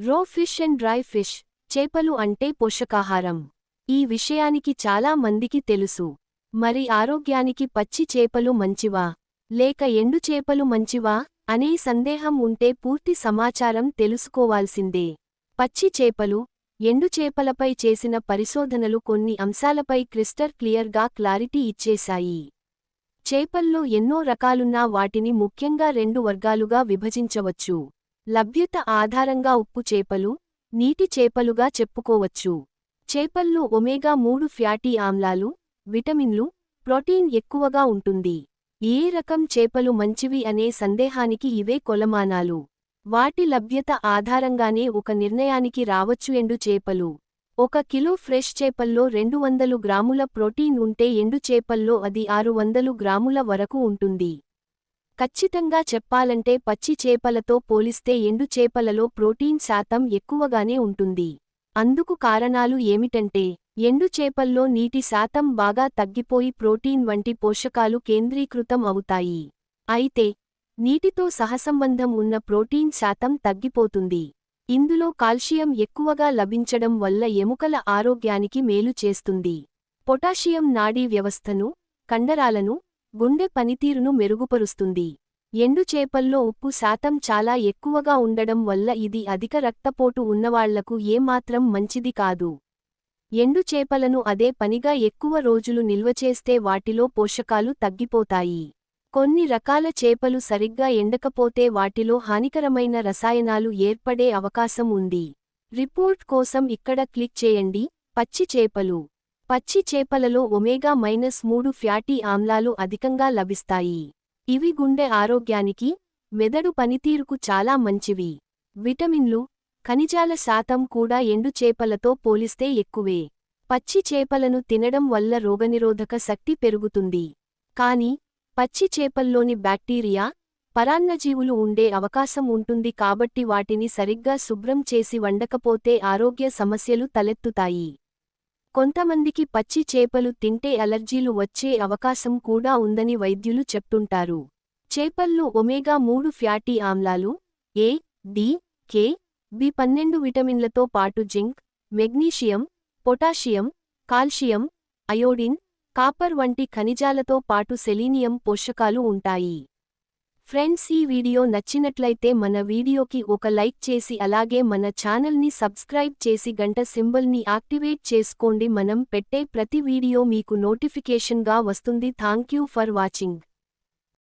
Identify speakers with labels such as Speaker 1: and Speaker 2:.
Speaker 1: రో fish and dry fish చేపలు అంటే పోషకాహారం. ఈ విషయానికి చాలా మందికి తెలుసు. మరి ఆరోగ్యానికి పచ్చి చేపలు మంచివా? లేక ఎండు చేపలు మంచివా? అనే సందేహం ఉంటే పూర్తి సమాచారం తెలుసుకోవాల్సిందే. పచ్చి చేపలు ఎండు చేపలపై చేసిన పరిశోధనలు కొన్ని అంశాలపై క్రిస్టర్ క్లియర్గా క్లారిటీ ఇచ్చేశాయి. చేపల్లో ఎన్నో రకాలున్నా వాటిని ముఖ్యంగా రెండు వర్గాలుగా విభజించవచ్చు. లభ్యత ఆధారంగా ఉప్పు చేపలు నీటి చేపలుగా చెప్పుకోవచ్చు. చేపల్లో ఒమేగా మూడు ఫ్యాటీ ఆమ్లాలు విటమిన్లు ప్రోటీన్ ఎక్కువగా ఉంటుంది. ఏ రకం చేపలు మంచివి అనే సందేహానికి ఇవే కొలమానాలు. వాటి లభ్యత ఆధారంగానే ఒక నిర్ణయానికి రావచ్చు ఎండు చేపలు. ఒక కిలో ఫ్రెష్ చేపల్లో రెండు వందలు గ్రాముల ప్రోటీన్ ఉంటే ఎండు చేపల్లో అది ఆరు వందలు గ్రాముల వరకు ఉంటుంది. ఖచ్చితంగా చెప్పాలంటే పచ్చి చేపలతో పోలిస్తే ఎండు చేపలలో ప్రోటీన్ శాతం ఎక్కువగానే ఉంటుంది. అందుకు కారణాలు ఏమిటంటే ఎండు చేపల్లో నీటి శాతం బాగా తగ్గిపోయి ప్రోటీన్ వంటి పోషకాలు కేంద్రీకృతం అవుతాయి. అయితే నీటితో సహసంబంధం ఉన్న ప్రోటీన్ శాతం తగ్గిపోతుంది. ఇందులో కాల్షియం ఎక్కువగా లభించడం వల్ల ఎముకల ఆరోగ్యానికి మేలు చేస్తుంది. పొటాషియం నాడీ వ్యవస్థను కండరాలను గుండె పనితీరును మెరుగుపరుస్తుంది. ఎండు చేపల్లో ఉప్పు శాతం చాలా ఎక్కువగా ఉండడం వల్ల ఇది అధిక రక్తపోటు ఉన్నవాళ్ళకు ఏమాత్రం మంచిది కాదు. ఎండు చేపలను అదే పనిగా ఎక్కువ రోజులు నిల్వచేస్తే వాటిలో పోషకాలు తగ్గిపోతాయి. కొన్ని రకాల చేపలు సరిగ్గా ఎండకపోతే వాటిలో హానికరమైన రసాయనాలు ఏర్పడే అవకాశం ఉంది. రిపోర్ట్ కోసం ఇక్కడ క్లిక్ చేయండి. పచ్చి చేపలు. పచ్చి చేపలలో ఒమేగా మైనస్ మూడు ఫ్యాటీ ఆమ్లాలు అధికంగా లభిస్తాయి. ఇవి గుండె ఆరోగ్యానికి మెదడు పనితీరుకు చాలా మంచివి. విటమిన్లు ఖనిజాల శాతం కూడా ఎండు చేపలతో పోలిస్తే ఎక్కువే. పచ్చి చేపలను తినడం వల్ల రోగనిరోధక శక్తి పెరుగుతుంది. కాని పచ్చి చేపల్లోని బ్యాక్టీరియా పరాన్నజీవులు ఉండే అవకాశం ఉంటుంది కాబట్టి వాటిని సరిగ్గా శుభ్రం చేసి వండకపోతే ఆరోగ్య సమస్యలు తలెత్తుతాయి. కొంతమందికి పచ్చి చేపలు తింటే అలర్జీలు వచ్చే అవకాశం కూడా ఉందని వైద్యులు చెప్తుంటారు. చేపల్లో ఒమేగా మూడు ఫ్యాటీ ఆమ్లాలు ఏ డి కే బి పన్నెండు విటమిన్లతో పాటు zinc magnesium potassium calcium iodine copper వంటి ఖనిజాలతో పాటు సెలీనియం పోషకాలు ఉంటాయి. ఫ్రెండ్స్ ఈ వీడియో నచ్చినట్లయితే మన వీడియోకి ఒక లైక్ చేసి అలాగే మన ఛానల్ని సబ్స్క్రైబ్ చేసి గంట సింబల్ని యాక్టివేట్ చేసుకోండి. మనం పెట్టే ప్రతి వీడియో మీకు నోటిఫికేషన్గా వస్తుంది. Thank for watching.